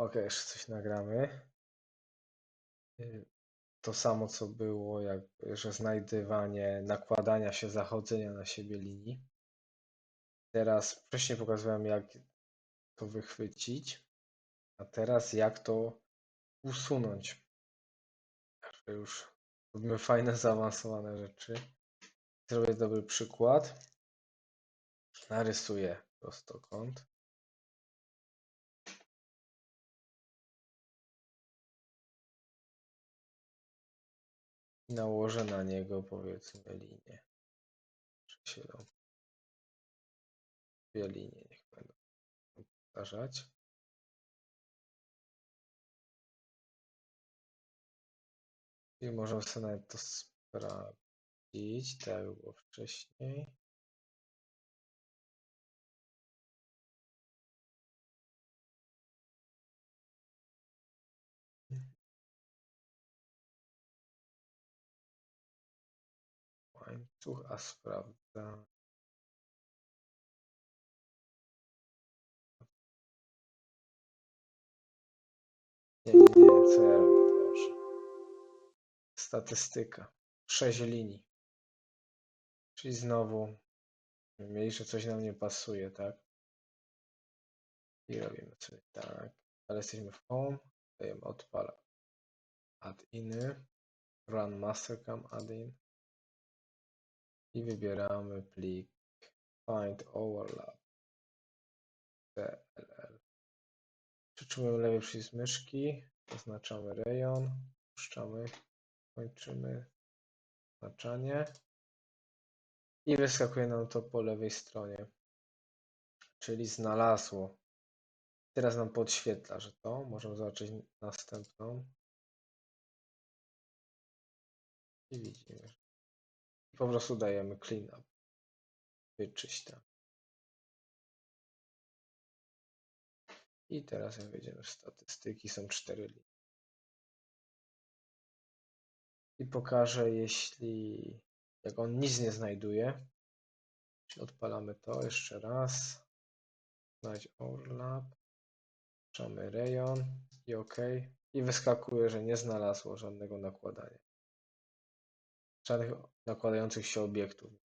Ok, jeszcze coś nagramy. Y, To samo co było, jakby, że znajdywanie, nakładania się, zachodzenia na siebie linii. Teraz wcześniej pokazywałem, jak to wychwycić, a teraz jak to usunąć. Już robimy fajne, zaawansowane rzeczy. Zrobię dobry przykład. Narysuję prostokąt. Nałożę na niego powiedzmy linię. Dam? Dwie linie niech będą powtarzać. I możemy sobie nawet to sprawdzić, tak było wcześniej. Łańcuch, a sprawdza. Nie, nie, nie, co ja robię? Dobrze. Statystyka. 6 linii. Czyli znowu mieli, że coś nam nie pasuje, tak? I robimy sobie tak. Ale jesteśmy w home. Dajemy odpala. Add iny. Run mastercam add-in. I wybieramy plik find overlap. DLL. Przytrzymujemy lewy przycisk myszki. Oznaczamy rejon. Puszczamy. Kończymy oznaczanie. I wyskakuje nam to po lewej stronie. Czyli znalazło. Teraz nam podświetla, że to. Możemy zobaczyć następną. I widzimy. I po prostu dajemy clean up. Wyczyść tam. I teraz jak wejdziemy w statystyki, są cztery linie. I pokażę, jeśli jak on nic nie znajduje, odpalamy to jeszcze raz. Znajdź overlap. Włączamy rejon i OK. I wyskakuje, że nie znalazło żadnego nakładania. Żadnych nakładających się obiektów.